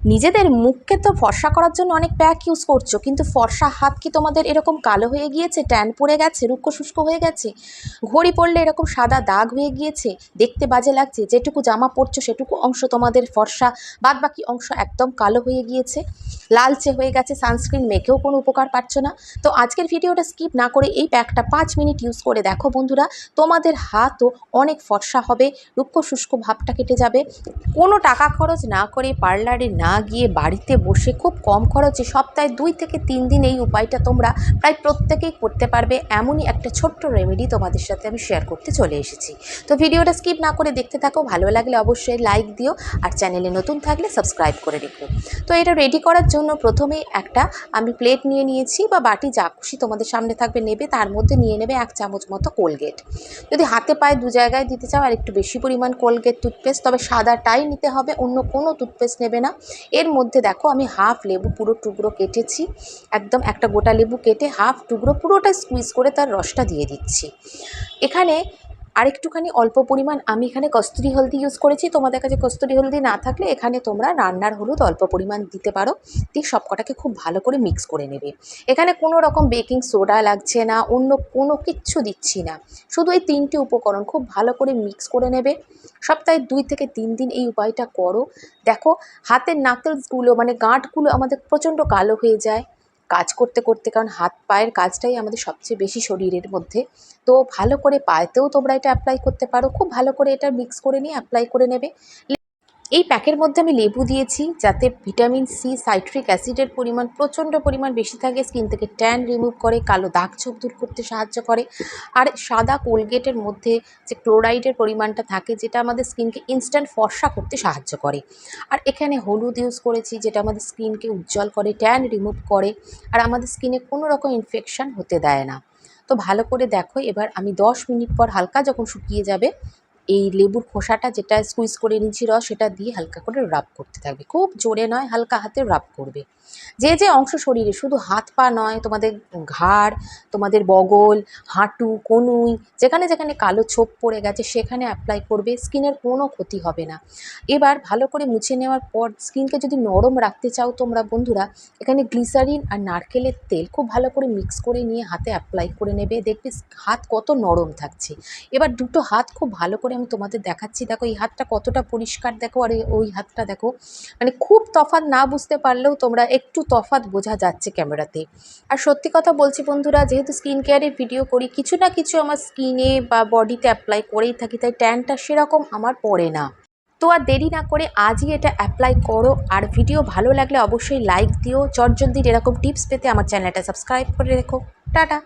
নিজেদের মুখকে তো ফর্সা করার জন্য অনেক প্যাক ইউজ করছ, কিন্তু ফর্সা হাত কি তোমাদের এরকম কালো হয়ে গিয়েছে ট্যান পড়ে গেছে, রুক্ষ শুষ্ক হয়ে গেছে? ঘড়ি পড়লে এরকম সাদা দাগ হয়ে গিয়েছে, দেখতে বাজে লাগছে, যেটুকু জামা পরছো সেটুকু অংশ তোমাদের ফর্সা বাদ বাকি অংশ একদম কালো হয়ে গিয়েছে, লালচে হয়ে গেছে সানস্ক্রিন মেখেও কোনো উপকার পাচ্ছ না। তো আজকের ভিডিওটা স্কিপ না করে এই প্যাকটা পাঁচ মিনিট ইউজ করে দেখো বন্ধুরা, তোমাদের হাতও অনেক ফর্সা হবে, রুক্ষ শুষ্ক ভাবটা কেটে যাবে। কোনো টাকা খরচ না করে পার্লারে না গিয়ে বাড়িতে বসে খুব কম খরচে সপ্তাহে দুই থেকে তিন দিন এই উপায়টা তোমরা প্রায় প্রত্যেকেই করতে পারবে, এমনই একটা ছোট্ট রেমেডি তোমাদের সাথে আমি শেয়ার করতে চলে এসেছি। তো ভিডিওটা স্কিপ না করে দেখতে থাকো, ভালো লাগলে অবশ্যই লাইক দিও আর চ্যানেলে নতুন থাকলে সাবস্ক্রাইব করে রেখো। তো এটা রেডি করার জন্য প্রথমেই একটা আমি প্লেট নিয়ে নিয়েছি বা বাটি যা খুশি তোমাদের সামনে থাকবে নেবে, তার মধ্যে নিয়ে নেবে এক চামচ মতো কোলগেট যদি হাতে পায়ে দু জায়গায় দিতে চাও আর একটু বেশি পরিমাণ কোলগেট টুথপেস্ট তবে সাদাটাই নিতে হবে, অন্য কোনো টুথপেস্ট নেবে না। এর মধ্যে দেখো আমি হাফ লেবু পুরো টুকরো কেটেছি, একদম একটা গোটা লেবু কেটে হাফ টুকরো পুরোটা স্কুইজ করে তার রসটা দিয়ে দিচ্ছি। এখানে আরেকটুখানি অল্প পরিমাণ আমি এখানে কস্তুরি হলদি ইউজ করেছি। তোমাদের কাছে কস্তুরি হলদি না থাকলে এখানে তোমরা রান্নার হলুদ অল্প পরিমাণ দিতে পারো। দিয়ে সবকটাকে খুব ভালো করে মিক্স করে নেবে। এখানে কোনো রকম বেকিং সোডা লাগছে না, অন্য কোনো কিচ্ছু দিচ্ছি না। শুধু এই তিনটি উপকরণ খুব ভালো করে মিক্স করে নেবে। সপ্তাহে দুই থেকে তিন দিন এই উপায়টা করো। দেখো, হাতের নাকেলসগুলো মানে গাঁটগুলো আমাদের প্রচণ্ড কালো হয়ে যায়। কাজ করতে করতে, কারণ হাত পায়ের কাজটাই আমাদের সবচেয়ে বেশি শরীরের মধ্যে। তো ভালো করে পায়েতেও তোমরা এটা অ্যাপ্লাই করতে পারো। খুব ভালো করে এটা মিক্স করে নিয়ে অ্যাপ্লাই করে নেবে। এই প্যাকের মধ্যে আমি লেবু দিয়েছি, যাতে ভিটামিন সি, সাইট্রিক অ্যাসিডের পরিমাণ, প্রচণ্ড পরিমাণ বেশি থাকে, স্কিন থেকে ট্যান রিমুভ করে, কালো দাগ ছোপ দূর করতে সাহায্য করে। আর সাদা কোলগেটের মধ্যে যে ক্লোরাইডের পরিমাণটা থাকে, যেটা আমাদের স্কিনকে ইনস্ট্যান্ট ফর্সা করতে সাহায্য করে। আর এখানে হলুদ ইউজ করেছি, যেটা আমাদের স্কিনকে উজ্জ্বল করে, ট্যান রিমুভ করে, আর আমাদের স্কিনে কোনো রকম ইনফেকশান হতে দেয় না। তো ভালো করে দেখো, এবার আমি দশ মিনিট পর হালকা যখন শুকিয়ে যাবে এই লেবুর খোসাটা যেটা স্কুইজ করে নিচ্ছি রস, সেটা দিয়ে হালকা করে রাব করতে থাকবে। খুব জোরে নয়, হালকা হাতে রাব করবে। যে যে অংশ শরীরে, শুধু হাত পা নয়, তোমাদের ঘাড়, তোমাদের বগল, হাঁটু, কনুই, যেখানে যেখানে কালো ছোপ পড়ে গেছে, সেখানে অ্যাপ্লাই করবে স্কিনের কোনো ক্ষতি হবে না। এবার ভালো করে মুছে নেওয়ার পর স্কিনকে যদি নরম রাখতে চাও তোমরা বন্ধুরা, এখানে গ্লিসারিন আর নারকেলের তেল খুব ভালো করে মিক্স করে নিয়ে হাতে অ্যাপ্লাই করে নেবে। দেখবে হাত কত নরম থাকছে। এবার দুটো হাত খুব ভালো করে আমি তোমাদের দেখাচ্ছি। দেখো, এই হাতটা কতটা পরিষ্কার, দেখো, আর ওই হাতটা দেখো মানে খুব তফাৎ না বুঝতে পারলেও তোমরা একটু তফাৎ বোঝা যাচ্ছে ক্যামেরাতে। আর সত্যি কথা বলছি বন্ধুরা, যেহেতু স্কিন কেয়ারের ভিডিও করি, কিছু না কিছু আমার স্কিনে বা বডিতে অ্যাপ্লাই করেই থাকি, তাই ট্যানটা সেরকম আমার পড়ে না। তো আর দেরি না করে আজই এটা অ্যাপ্লাই করো, আর ভিডিও ভালো লাগলে অবশ্যই লাইক দিও। চটজলদির এরকম টিপস পেতে আমার চ্যানেলটা সাবস্ক্রাইব করে রেখো। টাটা!